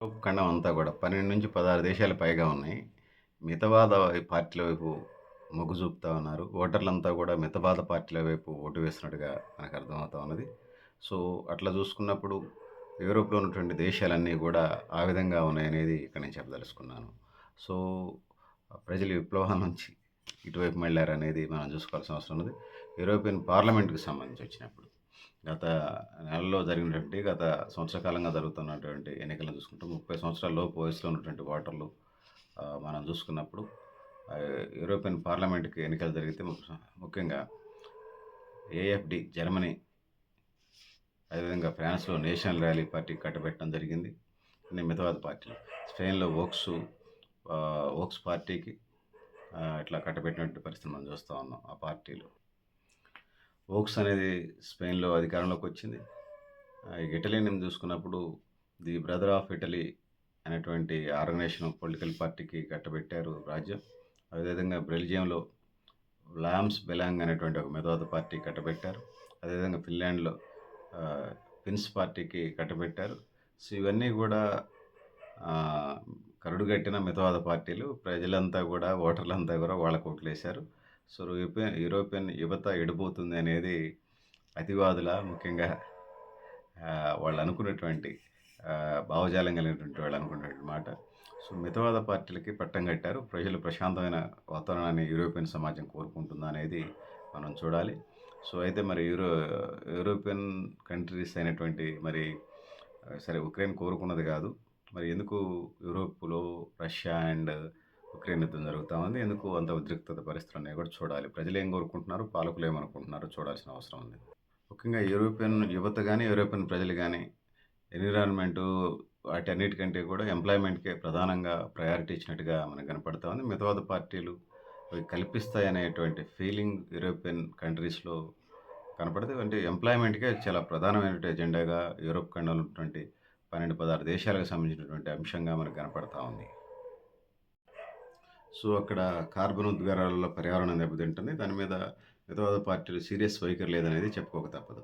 Europe ఖండం అంతా కూడా 12 నుంచి 16 దేశాలు పైగా ఉన్నాయి. మితవాద పార్టీల వైపు మొగ్గు చూపుతా ఉన్నారు. ఓటర్లంతా కూడా మితవాద పార్టీల వైపు ఓటు వేస్తున్నట్టుగా మనకు అర్థమవుతా ఉన్నది. సో, అట్లా చూసుకున్నప్పుడు యూరోప్‌లో ఉన్నటువంటి దేశాలన్నీ కూడా ఆ విధంగా ఉన్నాయనేది ఇక్కడ నేను చెప్పదలుచుకున్నాను. సో, ప్రజలు విప్లవం నుంచి ఇటువైపు మళ్ళారనేది మనం చూసుకోవాల్సిన అవసరం ఉంది యూరోపియన్ పార్లమెంట్‌కి సంబంధించి వచ్చినప్పుడు గత నెలలో జరిగినటువంటి గత సంవత్సర కాలంగా జరుగుతున్నటువంటి ఎన్నికలను చూసుకుంటే 30 సంవత్సరాల లోపు వయసులో ఉన్నటువంటి ఓటర్లు మనం చూసుకున్నప్పుడు యూరోపియన్ పార్లమెంట్‌కి ఎన్నికలు జరిగితే ముఖ్యంగా ఏఎఫ్‌డి జర్మనీ అదేవిధంగా ఫ్రాన్స్‌లో నేషనల్ ర్యాలీ పార్టీ కట్టబెట్టడం జరిగింది. కొన్ని మితవాద పార్టీలు. స్పెయిన్‌లో ఓక్స్ ఓక్స్ వోక్స్ పార్టీకి ఇట్లా కట్టబెట్టినటువంటి పరిస్థితి మనం చూస్తూ ఉన్నాం ఆ పార్టీలు. ఓక్స్ అనేది స్పెయిన్‌లో అధికారంలోకి వచ్చింది. ఇటలీ నేను చూసుకున్నప్పుడు ది బ్రదర్ ఆఫ్ ఇటలీ అనేటువంటి ఆర్గనైజేషన్ పొలిటికల్ పార్టీకి కట్టబెట్టారు రాజ్యం. అదేవిధంగా బెల్జియంలో లామ్స్ బెలాంగ్ అనేటువంటి ఒక మితవాద పార్టీ కట్టబెట్టారు. అదేవిధంగా ఫిన్లాండ్‌లో ఫిన్స్ పార్టీకి కట్టబెట్టారు. సో, ఇవన్నీ కూడా కరుడుగట్టిన మితవాద పార్టీలు. ప్రజలంతా కూడా ఓటర్లంతా కూడా వాళ్ళకి ఓట్లేశారు. సో, యూరోపియన్ యూరోపియన్ యువత ఎడిపోతుంది అనేది అతివాదుల ముఖ్యంగా వాళ్ళు అనుకున్నటువంటి భావజాలం కలిగినటువంటి వాళ్ళు అనుకున్నటువంటి మాట. సో, మితవాద పార్టీలకి పట్టం కట్టారు. ప్రజలు ప్రశాంతమైన వాతావరణాన్ని యూరోపియన్ సమాజం కోరుకుంటుందా అనేది మనం చూడాలి. సో, అయితే మరి యూరో యూరోపియన్ కంట్రీస్ అయినటువంటి మరి సరే ఉక్రెయిన్ కోరుకున్నది కాదు. మరి ఎందుకు యూరోప్‌లో రష్యా అండ్ ఉక్రెయిన్ యుద్ధం జరుగుతా ఉంది. ఎందుకు అంత ఉద్రిక్తత పరిస్థితులు అనేవి కూడా చూడాలి. ప్రజలు ఏం కోరుకుంటున్నారు? పాలకులు ఏమనుకుంటున్నారో చూడాల్సిన అవసరం ఉంది. ముఖ్యంగా యూరోపియన్ యువత కానీ యూరోపియన్ ప్రజలు కానీ ఎన్విరాన్మెంటు వాటన్నిటికంటే కూడా ఎంప్లాయ్‌మెంట్‌కే ప్రధానంగా ప్రయారిటీ ఇచ్చినట్టుగా మనకు కనపడతా ఉంది. మితవాద పార్టీలు అవి కల్పిస్తాయనేటువంటి ఫీలింగ్ యూరోపియన్ కంట్రీస్‌లో కనపడదు. అంటే ఎంప్లాయ్‌మెంట్‌కే చాలా ప్రధానమైనటువంటి ఎజెండాగా యూరోప్ ఖండంలో ఉన్నటువంటి 12, 16 దేశాలకు సంబంధించినటువంటి అంశంగా మనకు కనపడతా ఉంది. సో, అక్కడ కార్బన్ ఉద్గారాలలో పర్యావరణం దెబ్బతింటుంది. దాని మీద మితవాద పార్టీలు సీరియస్ వైఖరి లేదనేది చెప్పుకోక తప్పదు.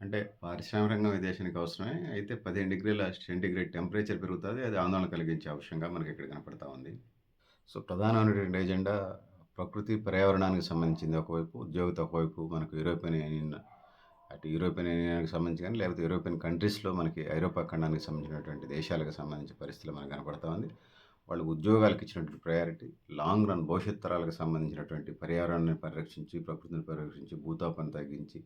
అంటే పారిశ్రామిక రంగం ఈ దేశానికి అవసరమే. అయితే 15 డిగ్రీల సెంటిగ్రేడ్ టెంపరేచర్ పెరుగుతుంది అది ఆందోళన కలిగించే అంశంగా మనకి ఇక్కడ కనపడతా ఉంది. సో, ప్రధానమైనటువంటి ఎజెండా ప్రకృతి, పర్యావరణానికి సంబంధించింది ఒకవైపు, ఉద్యోగిత ఒకవైపు మనకు యూరోపియన్ యూనియన్ అటు యూరోపియన్ యూనియన్‌కి సంబంధించి కానీ లేకపోతే యూరోపియన్ కంట్రీస్‌లో మనకి ఐరోపా ఖండానికి సంబంధించినటువంటి దేశాలకు సంబంధించిన పరిస్థితులు మనకు కనపడతా ఉంది. వాళ్ళు ఉద్యోగాలకు ఇచ్చినటువంటి ప్రయారిటీ లాంగ్ రన్ భవిష్యత్ తరాలకు సంబంధించినటువంటి పర్యావరణాన్ని పరిరక్షించి, ప్రకృతిని పరిరక్షించి, భూతాపాన్ని తగ్గించి,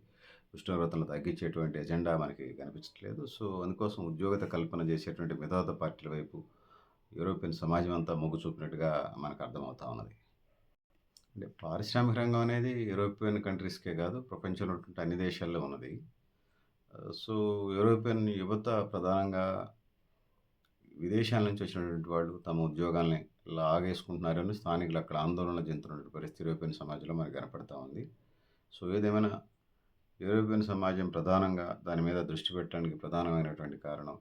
ఉష్ణోగ్రతలను తగ్గించేటువంటి ఎజెండా మనకి కనిపించట్లేదు. సో, అందుకోసం ఉద్యోగత కల్పన చేసేటువంటి మితవాద పార్టీల వైపు యూరోపియన్ సమాజం అంతా మొగ్గు చూపినట్టుగా మనకు అర్థమవుతా ఉన్నది. అంటే పారిశ్రామిక రంగం అనేది యూరోపియన్ కంట్రీస్‌కే కాదు ప్రపంచంలో ఉన్నటువంటి అన్ని దేశాల్లో ఉన్నది. సో, యూరోపియన్ యువత ప్రధానంగా విదేశాల నుంచి వచ్చినటువంటి వాళ్ళు తమ ఉద్యోగాల్ని లాగేసుకుంటున్నారని స్థానికులు అక్కడ ఆందోళన చెందుతున్నటువంటి పరిస్థితి యూరోపియన్ సమాజంలో మనకు కనపడతా ఉంది. సో, ఏదేమైనా యూరోపియన్ సమాజం ప్రధానంగా దాని మీద దృష్టి పెట్టడానికి ప్రధానమైనటువంటి కారణం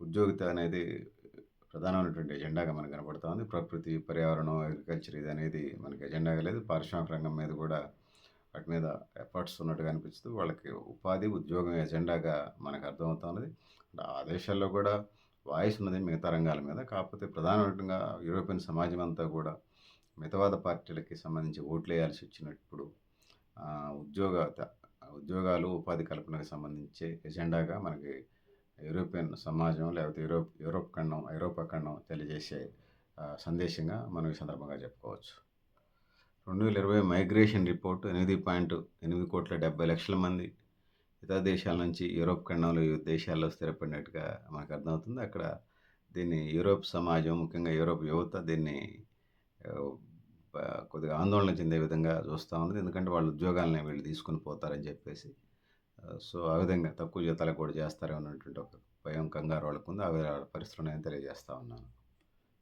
ఉద్యోగిత అనేది ప్రధానమైనటువంటి ఎజెండాగా మనకు కనపడుతూ ఉంది. ప్రకృతి, పర్యావరణం, అగ్రికల్చర్ అనేది మనకి ఎజెండాగా లేదు. పారిశ్రామిక రంగం మీద కూడా వాటి మీద ఎఫర్ట్స్ ఉన్నట్టుగా అనిపిస్తుంది వాళ్ళకి ఉపాధి, ఉద్యోగం ఎజెండాగా మనకు అర్థమవుతా ఉన్నది. ఆ దేశాల్లో కూడా వాయిస్ ఉన్నది మిగతా రంగాల మీద. కాకపోతే ప్రధానంగా యూరోపియన్ సమాజం అంతా కూడా మితవాద పార్టీలకి సంబంధించి ఓట్లు వేయాల్సి వచ్చినప్పుడు ఉద్యోగ ఉద్యోగత ఉద్యోగాలు, ఉపాధి కల్పనకు సంబంధించే ఎజెండాగా మనకి యూరోపియన్ సమాజం లేకపోతే యూరోప్ యూరోప్ ఖండం, ఐరోపా ఖండం తెలియజేసే సందేశంగా మనం ఈ సందర్భంగా చెప్పుకోవచ్చు. 2020 మైగ్రేషన్ రిపోర్ట్ 8.8,70,00,000 మంది ఇతర దేశాల నుంచి యూరోప్ ఖండంలో దేశాల్లో స్థిరపడినట్టుగా మనకు అర్థమవుతుంది. అక్కడ దీన్ని యూరోప్ సమాజం ముఖ్యంగా యూరోప్ యువత దీన్ని కొద్దిగా ఆందోళన చెందే విధంగా చూస్తా ఉంది. ఎందుకంటే వాళ్ళ ఉద్యోగాలని వీళ్ళు తీసుకొని పోతారని చెప్పేసి. సో, ఆ విధంగా తక్కువ జీతాలకు కూడా చేస్తారే ఉన్నటువంటి ఒక భయం, కంగారు వాళ్ళకుంది. ఆ విధ పరిస్థితులు నేను తెలియజేస్తా ఉన్నాను.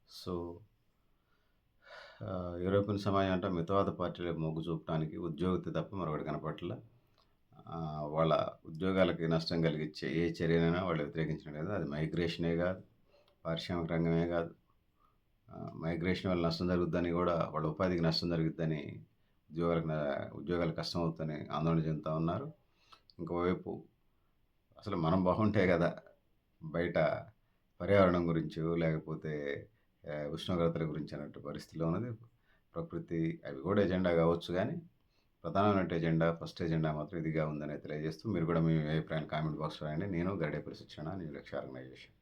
సో యూరోపియన్ సమాజం అంటే మితవాద పార్టీలు మొగ్గు చూపడానికి ఉద్యోగిత తప్ప మరొకటి కనపట్ల వాళ్ళ ఉద్యోగాలకి నష్టం కలిగించే ఏ చర్యనైనా వాళ్ళు వ్యతిరేకించడం లేదు. అది మైగ్రేషనే కాదు, పారిశ్రామిక రంగమే కాదు. మైగ్రేషన్ వల్ల నష్టం జరుగుద్దని కూడా వాళ్ళ ఉపాధికి నష్టం జరుగుద్దని ఉద్యోగాలకు ఉద్యోగాలు ఉద్యోగాలకు కష్టమవుద్దని ఆందోళన చెందుతూ ఉన్నారు. ఇంకోవైపు అసలు మనం బాగుంటే కదా! బయట పర్యావరణం గురించి లేకపోతే ఉష్ణోగ్రతల గురించి అన్నట్టు పరిస్థితిలో ఉన్నది. ప్రకృతి అవి కూడా ఎజెండా కావచ్చు కానీ ప్రధానమైన ఎజెండా ఫస్ట్ ఎజెండా మాత్రం ఇదిగా ఉందని తెలియజేస్తూ మీరు కూడా మీ అభిప్రాయాన్ని కామెంట్ బాక్స్‌లో రాయండి. నేను గడే ప్రశిక్షణ న్యూ లక్ష్య ఆర్గనైజేషన్.